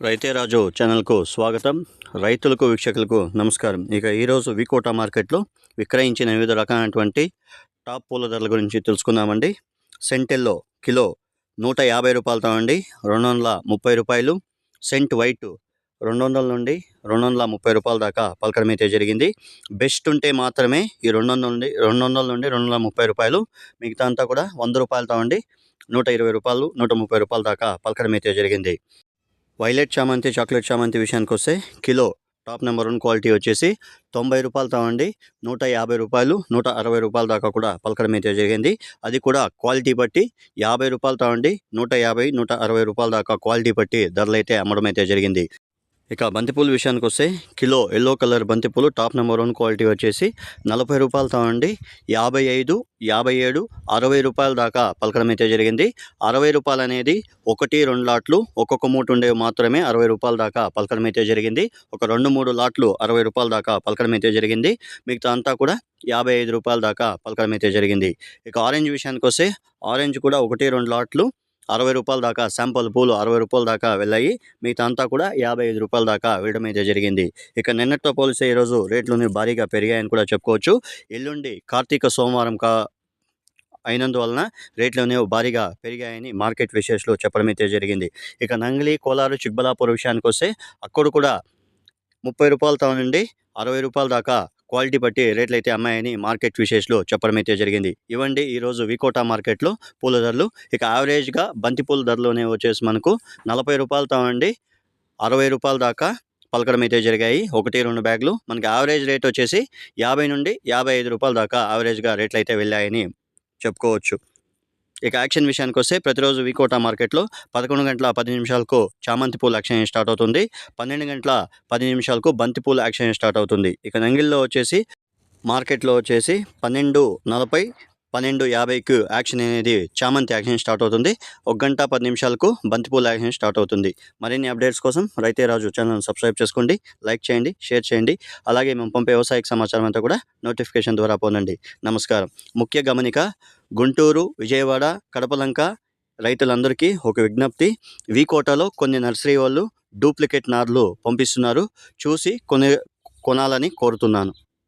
రైతే రాజు ఛానల్కు స్వాగతం. రైతులకు వీక్షకులకు నమస్కారం. ఇక ఈరోజు వికోట మార్కెట్లో విక్రయించిన వివిధ రకాలైనటువంటి టాప్ పూల ధరల గురించి తెలుసుకుందామండి. సెంటెల్లో కిలో నూట యాభై రూపాయలతో అండి రెండు వందల ముప్పై రూపాయలు. సెంట్ వైట్ రెండు వందల నుండి రెండు వందల ముప్పై రూపాయల దాకా పలకడం అయితే జరిగింది. బెస్ట్ ఉంటే మాత్రమే ఈ రెండు వందల నుండి రెండు వందల నుండి రెండు వందల ముప్పై రూపాయలు. మిగతా అంతా కూడా వంద రూపాయలతో అండి నూట ఇరవై రూపాయలు నూట ముప్పై రూపాయల దాకా పలకడం అయితే జరిగింది. వైలెట్ చామంతి చాక్లెట్ చామంతి విషయానికి వస్తే kilo top number one quality వచ్చేసి తొంభై రూపాయలతో అండి నూట యాభై రూపాయలు నూట అరవై రూపాయల దాకా కూడా పలకడం అయితే జరిగింది. అది కూడా క్వాలిటీ బట్టి యాభై రూపాయలతో అండి నూట యాభై నూట అరవై రూపాయల దాకా క్వాలిటీ బట్టి ధరలు అయితే అమ్మడం అయితే జరిగింది. ఇక బంతిపూల విషయానికి వస్తే కిలో ఎల్లో కలర్ బంతిపూలు టాప్ నెంబర్ వన్ క్వాలిటీ వచ్చేసి నలభై రూపాయలతో అండి యాభై ఐదు యాభై ఏడు అరవై రూపాయల దాకా పలకడం అయితే జరిగింది. అరవై రూపాయలు అనేది ఒకటి రెండు లాట్లు ఒక్కొక్క మూట ఉండేవి మాత్రమే అరవై రూపాయల దాకా పలకడం అయితే జరిగింది. ఒక రెండు మూడు లాట్లు అరవై రూపాయల దాకా పలకడం అయితే జరిగింది. మిగతా అంతా కూడా యాభై ఐదు రూపాయల దాకా పలకడం అయితే జరిగింది. ఇక ఆరెంజ్ విషయానికి వస్తే ఆరెంజ్ కూడా ఒకటి రెండు లాట్లు అరవై రూపాయల దాకా శాంపుల్ పూలు అరవై రూపాయల దాకా వెళ్ళాయి. మిగతా అంతా కూడా యాభై ఐదు రూపాయల దాకా వేయడం అయితే జరిగింది. ఇక నిన్నటితో పోలిస్తే ఈరోజు రేట్లు భారీగా పెరిగాయని కూడా చెప్పుకోవచ్చు. ఎల్లుండి కార్తీక సోమవారం కా అయినందువలన రేట్లు అనేవి భారీగా పెరిగాయని మార్కెట్ విశేషాలు చెప్పడం అయితే జరిగింది. ఇక నంగిలి కోలారు చిక్బలాపూర్ విషయానికి వస్తే అక్కడ కూడా ముప్పై రూపాయలతో నుండి అరవై రూపాయల దాకా క్వాలిటీ బట్టి రేట్లు అయితే అమ్మాయని మార్కెట్ విశేషాలు చెప్పడం అయితే జరిగింది. ఇవ్వండి ఈరోజు వికోటా మార్కెట్లో పూల ధరలు. ఇక యావరేజ్గా బంతి పూల ధరలోనే వచ్చేసి మనకు నలభై రూపాయలతో అండి అరవై రూపాయల దాకా పలకడం అయితే జరిగాయి. ఒకటి రెండు బ్యాగులు. మనకి యావరేజ్ రేట్ వచ్చేసి యాభై నుండి యాభై ఐదు రూపాయల దాకా యావరేజ్గా రేట్లు అయితే వెళ్ళాయని చెప్పుకోవచ్చు. ఇక యాక్షన్ విషయానికి వస్తే ప్రతిరోజు వికోటా మార్కెట్లో పదకొండు గంటల పది నిమిషాలకు చామంతి పూల యాక్షన్ స్టార్ట్ అవుతుంది. పన్నెండు గంటల పది నిమిషాలకు బంతిపూల యాక్షన్ స్టార్ట్ అవుతుంది. ఇక నంగిల్లో వచ్చేసి మార్కెట్లో వచ్చేసి పన్నెండు నలభై పన్నెండు యాభైకు యాక్షన్ అనేది చామంతి యాక్షన్ స్టార్ట్ అవుతుంది. ఒక గంట పది నిమిషాలకు బంతిపూల యాక్షన్ స్టార్ట్ అవుతుంది. మరిన్ని అప్డేట్స్ కోసం రైతే రాజు ఛానల్ సబ్స్క్రైబ్ చేసుకోండి లైక్ చేయండి షేర్ చేయండి. అలాగే మేము పంపే వ్యవసాయక సమాచారం అంతా కూడా నోటిఫికేషన్ ద్వారా పొందండి. నమస్కారం. ముఖ్య గమనిక గుంటూరు విజయవాడ కడపలంక రైతులందరికీ ఒక విజ్ఞప్తి. వికోటలో కొన్ని నర్సరీ వాళ్ళు డూప్లికేట్ నార్లు పంపిస్తున్నారు. చూసి కొనే కొనాలని కోరుతున్నాను.